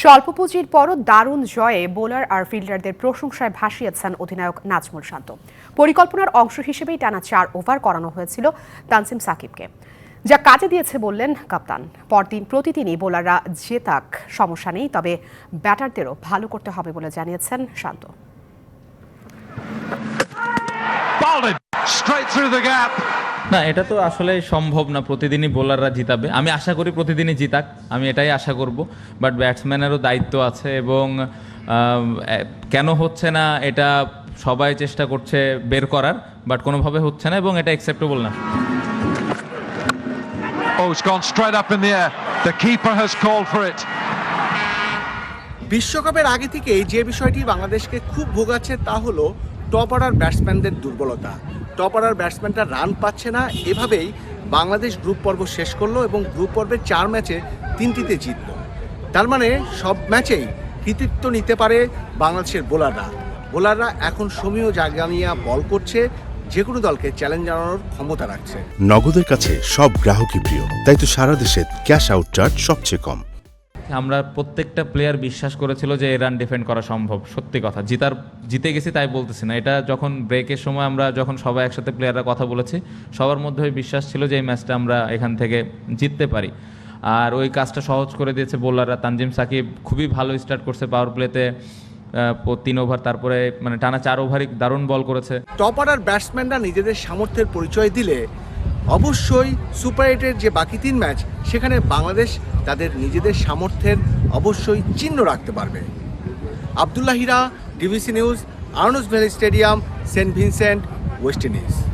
স্বল্প পুঁজির পরও দারুণ জয়ে বোলার আর ফিল্ডারদের প্রশংসায় ভাসিয়েছেন অধিনায়ক নাজমুল শান্ত। পরিকল্পনার অংশ হিসেবেই টানা চার ওভার করানো হয়েছিল তানসিম সাকিবকে। যা কাজে দিয়েছে বললেন কাপ্তান। পরদিন প্রতিদিনই বোলাররা জেতাক, সমস্যা নেই, তবে ব্যাটারদেরও ভালো করতে হবে বলে জানিয়েছেন শান্ত। Straight through the gap. না এটা তো আসলে সম্ভব না প্রতিদিনই বোলাররা জিতাবে আমি আশা করি প্রতিদিনই জিতাক আমি এটাই আশা করব বাট ব্যাটসম্যানেরও দায়িত্ব আছে এবং কেন হচ্ছে না এটা সবাই চেষ্টা করছে বের করার বাট কোনোভাবে হচ্ছে না এবং এটা অ্যাকসেপ্টেবল না Oh, it's gone straight up in the air. The keeper has called for it. বিশ্বকাপের আগে থেকেই যে বিষয়টি বাংলাদেশকে খুব ভোগাচ্ছে তা হলো টপ অর্ডার ব্যাটসম্যানদের দুর্বলতা টপ অর্ডার ব্যাটসম্যানরা রান পাচ্ছে না। এভাবেই বাংলাদেশ গ্রুপ পর্ব শেষ করল এবং গ্রুপ পর্বের চার ম্যাচে তিনটিতে জিতল। তার মানে সব ম্যাচেই কৃতিত্ব নিতে পারে বাংলাদেশের বোলাররা। বোলাররা এখন সমীহ জায়গা নিয়ে বল করছে যে কোনো দলকে চ্যালেঞ্জ জানানোর ক্ষমতা রাখছে। নগদের কাছে সব গ্রাহকই প্রিয়, তাই তো সারা দেশে ক্যাশ আউট চার্জ সবচেয়ে কম। আমরা প্রত্যেকটা প্লেয়ার বিশ্বাস করেছিল যে এই রান ডিফেন্ড করা সম্ভব। সত্যি কথা। জিতার, জিতে গেছি তাই বলতেছি না। এটা যখন ব্রেকের সময় আমরা যখন সবাই একসাথে প্লেয়াররা কথা বলেছি, সবার মধ্যে বিশ্বাস ছিল যে এই ম্যাচটা আমরা এখান থেকে জিততে পারি। আর ওই কাজটা সহজ করে দিয়েছে বোলাররা তানজিম সাকিব খুবই ভালো স্টার্ট করছে পাওয়ার প্লেতে তিন ওভার তারপরে মানে টানা চার ওভারই দারুণ বল করেছে। টপ অর্ডার ব্যাটসম্যানরা নিজেদের সামর্থ্যের পরিচয় দিলে অবশ্যই সুপার এইটের যে বাকি তিন ম্যাচ, সেখানে বাংলাদেশ তাদের নিজেদের সামর্থ্যের অবশ্যই চিহ্ন রাখতে পারবে। আবদুল্লাহিরা DVC news, Arnos Vale stadium, Saint Vincent, West Indies.